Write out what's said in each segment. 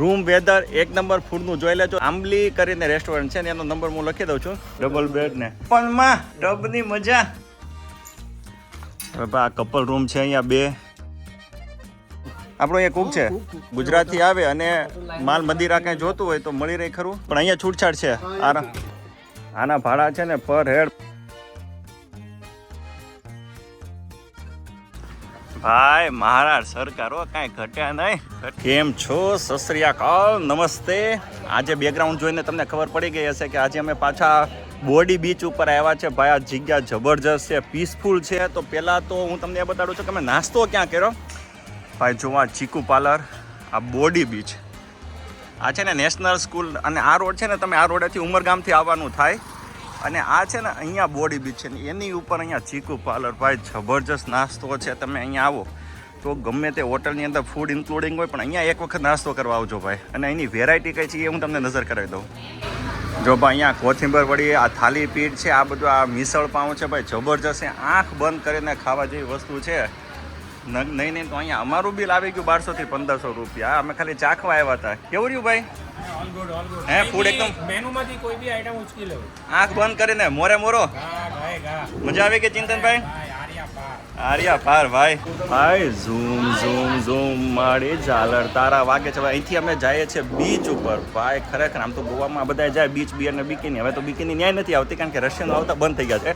Room weather એક number ફૂડનું જોઈ લેજો. આંબલી કરીને રેસ્ટોરન્ટ છે ને એનો નંબર હું લખી દઉં છું. ડબલ બેડ ને. પણ માં ડબની મજા. હવે આ કપલ રૂમ છે અહીંયા બે. આપણો અહીંયા કુક છે. ગુજરાતી આવે અને માલ મદિરા કંઈ જોતું હોય તો મળી રહે ખરું. પણ અહીંયા છૂટછાટ છે. આના આના ભાડા છે ને પર હેડ ભાઈ, મહારાજ, સરકારો, કાંઈ ઘટ્યા નહીં. કેમ છો? સસરિયાકાલ નમસ્તે. આજે બેકગ્રાઉન્ડ જોઈને તમને ખબર પડી ગઈ હશે કે આજે અમે પાછા બોડી બીચ ઉપર આવ્યા છે. ભાઈ, આ જગ્યા જબરજસ્ત છે પીસફુલ છે. તો પહેલાં તો હું તમને એ બતાડું છું કે મેં નાસ્તો ક્યાં કર્યો? ભાઈ જો આ ચીકુ પાર્લર, આ બોડી બીચ આ છે ને નેશનલ સ્કૂલ અને આ રોડ છે ને તમે આ રોડેથી ઉમરગામથી આવવાનું થાય. અને આ છે ને અહીંયા બોડી બીચ છે ને એની ઉપર અહીંયા ચીકુ પાર્લર ભાઈ જબરજસ્ત નાસ્તો છે. તમે અહીંયા આવો તો ગમે તે હોટલની અંદર ફૂડ ઇન્ક્લુડિંગ હોય, પણ અહીંયા એક વખત નાસ્તો કરવા આવજો ભાઈ. અને એની વેરાયટી કઈ છે એ હું તમને નજર કરાવી દઉં. જો ભાઈ અહીંયા કોથિંબર વળી આ થાલી પીઠ છે, આ બધું આ મિસળ પાઉં છે ભાઈ, જબરજસ્ત છે. આંખ બંધ કરીને ખાવા જેવી વસ્તુ છે. નહીં નહીં, તો અહીંયા અમારું બિલ આવી ગયું બારસો થી પંદરસો રૂપિયા. અમે ખાલી ચાખવા આવ્યા હતા. કેવું રહ્યું ભાઈ? હે, ફૂડ એકદમ- મેનુમાંથી કોઈ બી આઈટમ ઉચકી લેવું. આંખ બંધ કરીને મોરે મોરો. ગા ગાય ગા. મજા આવે કે ચિંતનભાઈ? આર્યા પાર. ભાઈ. ભાઈ ઝૂમ ઝૂમ ઝૂમ મારી ઝાલર તારા વાગે છે. ભાઈ અહીંથી અમે જઈએ છીએ બીચ ઉપર. ભાઈ ખરેખર આમ તો ગોવામાં બધા જાય બીચ બિયર ને બિકીની હવે તો બિકીની ન્યાય નથી આવતી કારણ કે રશિયન આવતા બંધ થઈ ગયા છે.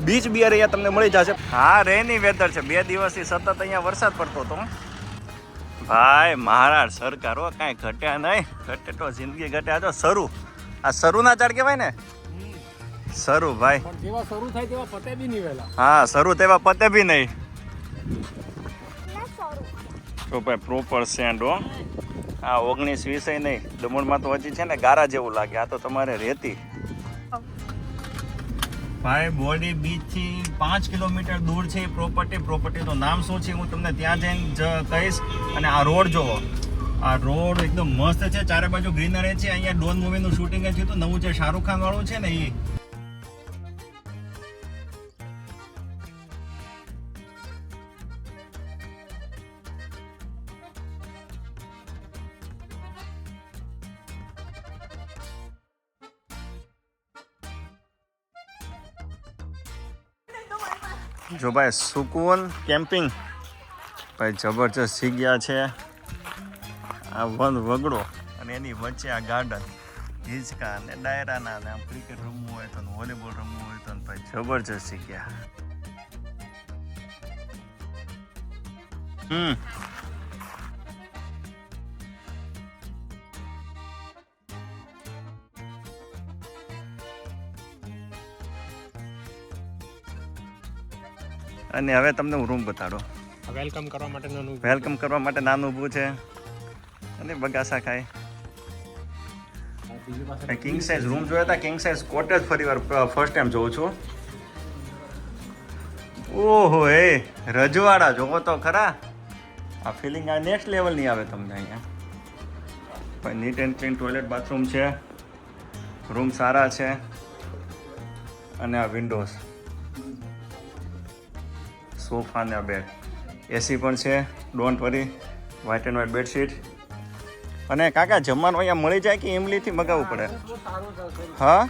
બીચ બિયર અહીંયા તમને મળી જશે. હા રેની વેધર છે. બે દિવસથી સતત અહીંયા વરસાદ પડતો હતો. ભાઈ મહારાજ હો કાંઈ ઘટ્યા નહીં. ઘટે તો જિંદગી ઘટ્યા તો શરૂ. આ શરૂના ઝાડ કહેવાય ને? શરૂ ભાઈ. જેવા શરૂ થાય તેવા પતે બી નહીં વેલા હા શરૂ તેવા પતે બી નહીં. તો ભાઈ પ્રોપર સેન્ડ હો. આ ઓગણીસ વીસે નહીં. દમણમાં તો હજી છે ને ગારા જેવું લાગે. આ તો તમારે રેતી ભાઈ બોડી બીચથી પાંચ કિલોમીટર દૂર છે પ્રોપર્ટી પ્રોપર્ટીનું નામ શું છે હું તમને ત્યાં જઈને કહીશ. અને આ રોડ જોવો. આ રોડ એકદમ મસ્ત છે. ચારે બાજુ ગ્રીનરી છે. અહીંયા ડોન મૂવીનું શૂટિંગ થયું હતું. નવું જે શાહરૂખ ખાન વાળું છે ને એ જો ભાઈ સુકૂન કેમ્પિંગ ભાઈ જબરજસ્ત જગ્યા છે. આ વન વગડો અને એની વચ્ચે આ ગાર્ડન, હિંચકા અને ડાયરાના ને આમ ક્રિકેટ રમવું હોય તો વોલીબોલ રમવું હોય તો ભાઈ જબરજસ્ત જગ્યા હમ. અને હવે તમને હું રૂમ બતાડો. વેલકમ કરવા માટે નાનું વેલકમ કરવા માટે નાનું ઊભું છે. અને બગાસા ખાય. કિંગ સાઇઝ રૂમ જોયા હતા કિંગ સાઇઝ કોટેજ ફરી વાર ફર્સ્ટ ટાઈમ જોઉં છું. ઓહો એ રજવાડા જોવો તો ખરા. આ ફિલિંગ આ નેક્સ્ટ લેવલની આવે તમને અહીંયા. Neat and clean toilet bathroom છે. રૂમ સારા છે. અને આ વિન્ડોઝ સોફા ને આ બેડ એસી પણ છે don't worry white and white bedsheet અને કાકા જમવાનું અહીંયા મળી જાય કે ઇમલીથી મગાવવું પડે? હા?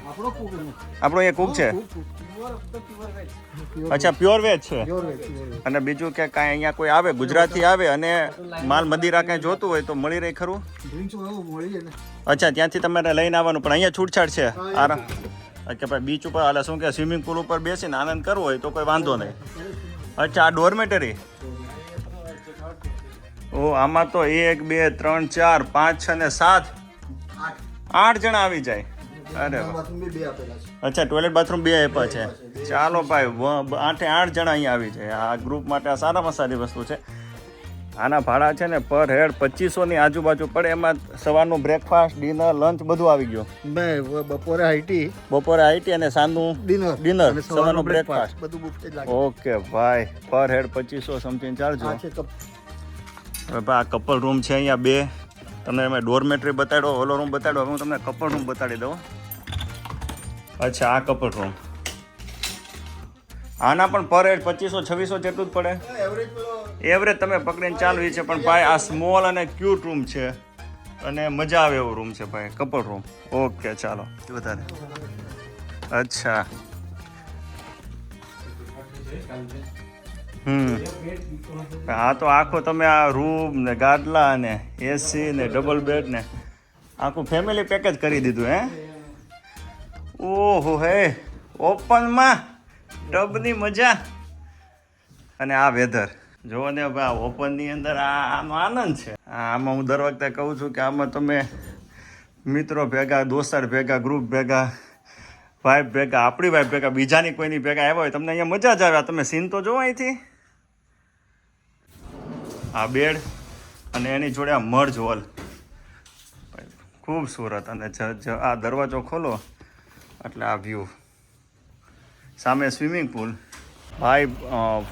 આપણો એ કુક છે? અચ્છા પ્યોર વેજ છે? અને બીજું કે કાંઈ અહીંયા કોઈ આવે ગુજરાતી આવે અને માલ મદિરા કાંઈ જોતું હોય તો મળી રહે ખરું? અચ્છા ત્યાંથી તમારે લઈને આવવાનું પણ અહીંયા છૂટછાટ છે. આરામ. કે ભાઈ બીચ ઉપર હાલે શું કે સ્વિમિંગ પુલ ઉપર બેસીને આનંદ કરવો હોય તો કોઈ વાંધો નહીં. અચ્છા, આ ડોરમેટરી ઓ, આમાં તો એક, બે, ત્રણ, ચાર, પાંચ, છ ને સાત. આઠ જણા આવી જાય. અરે અચ્છા ટોયલેટ બાથરૂમ બે આપ્યા છે. ચાલો ભાઈ આઠે આઠ જણા અહીંયા આવી જાય. આ ગ્રુપ માટે આ સારામાં સારી વસ્તુ છે. આના ભાડા છે ને પર હેડ પચીસો ની આજુબાજુ પડે. એમાં સવારનું બ્રેકફાસ્ટ ડિનર લંચ બધું આવી ગયું. બપોરે આઈટી. બપોરે આઈટી અને સાંજનું ડિનર ડિનર સવારનું બ્રેકફાસ્ટ બધું બુફે લાગે. ઓકે ભાઈ પર હેડ પચીસો સમથિંગ છે હવે આ કપલ રૂમ છે અહીંયા બે. તમને મેં ડોરમેટરી બતાડ્યો ઓલો રૂમ બતાડ્યો હવે હું તમને કપલ રૂમ બતાડી દઉં અચ્છા આ કપલ રૂમ આના પણ પર હેડ પચીસો છવ્વીસો જેટલું જ પડે. એવરેજ તમે પકડીને ચાલુ છે પણ ભાઈ આ સ્મોલ અને ક્યુટ રૂમ છે. અને મજા આવે એવો રૂમ છે ભાઈ કપલ રૂમ ઓકે ચાલો. વધારે. અચ્છા. હમ. હા તો આખો તમે આ રૂમ ને ગાદલા ને એસી ને ડબલ બેડ ને આખું ફેમિલી પેકેજ કરી દીધું હે? ઓહો હે ઓપનમાં ટબની મજા. અને આ વેધર જુઓ ને ભાઈ ઓપનની અંદર આ આનો આનંદ છે. આમાં હું દર વખતે કહું છું કે આમાં તમે મિત્રો ભેગા, દોસ્તાર ભેગા ગ્રુપ ભેગા વાઈફ ભેગા, આપણી વાઈફ ભેગા, બીજાની કોઈની ભેગા આવ્યા હોય, તમને અહીંયા મજા જ આવે. તમે સીન તો જોવો અહીંથી. આ બેડ અને એની જોડે આ મર્જ હોલ ખૂબ સુરત અને આ દરવાજો ખોલો, એટલે આ વ્યૂ સામે સ્વિમિંગ પુલ. ભાઈ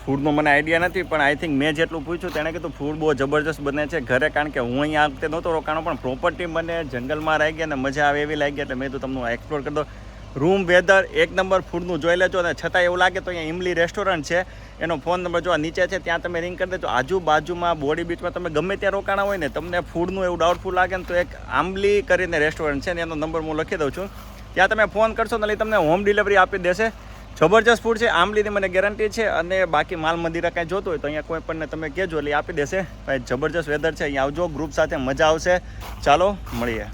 ફૂડનો મને આઈડિયા નથી, પણ આઈ થિંક મેં જેટલું પૂછ્યું, તેણે કીધું ફૂડ બહુ જબરજસ્ત બને છે ઘરે. કારણ કે હું અહીંયા વખતે નહોતો રોકાણો, પણ પ્રોપર્ટી મને જંગલમાં રહી ગયા અને મજા આવે એવી લાગી, એટલે મેં તો તમને એક્સપ્લોર કરી દો. રૂમ વેધર એક નંબર ફૂડનું જોઈ લેજો, અને છતાં એવું લાગે તો અહીંયા ઇમલી રેસ્ટોરન્ટ છે, એનો ફોન નંબર જો નીચે છે, ત્યાં તમે રિંગ કરી દેજો. આજુબાજુમાં, બોડી બીચમાં તમે ગમે ત્યાં રોકાણા હોય ને, તમને ફૂડનું એવું ડાઉટફુલ લાગે ને, તો એક આંબલી કરીને રેસ્ટોરન્ટ છે ને, એનો નંબર હું લખી દઉં છું. ત્યાં તમે ફોન કરશો ને તમને હોમ ડિલિવરી આપી દેશે. જબરજસ્ત ફૂડ છે આંબલીની મને ગેરંટી છે અને બાકી માલ મંદિરા કાંઈ જોતું હોય તો અહીંયા કોઈ પણ તમે કહેજો, એટલે આપી દેશે. ભાઈ, જબરજસ્ત વેધર છે, અહીંયા આવજો ગ્રુપ સાથે મજા આવશે. ચાલો, મળીએ.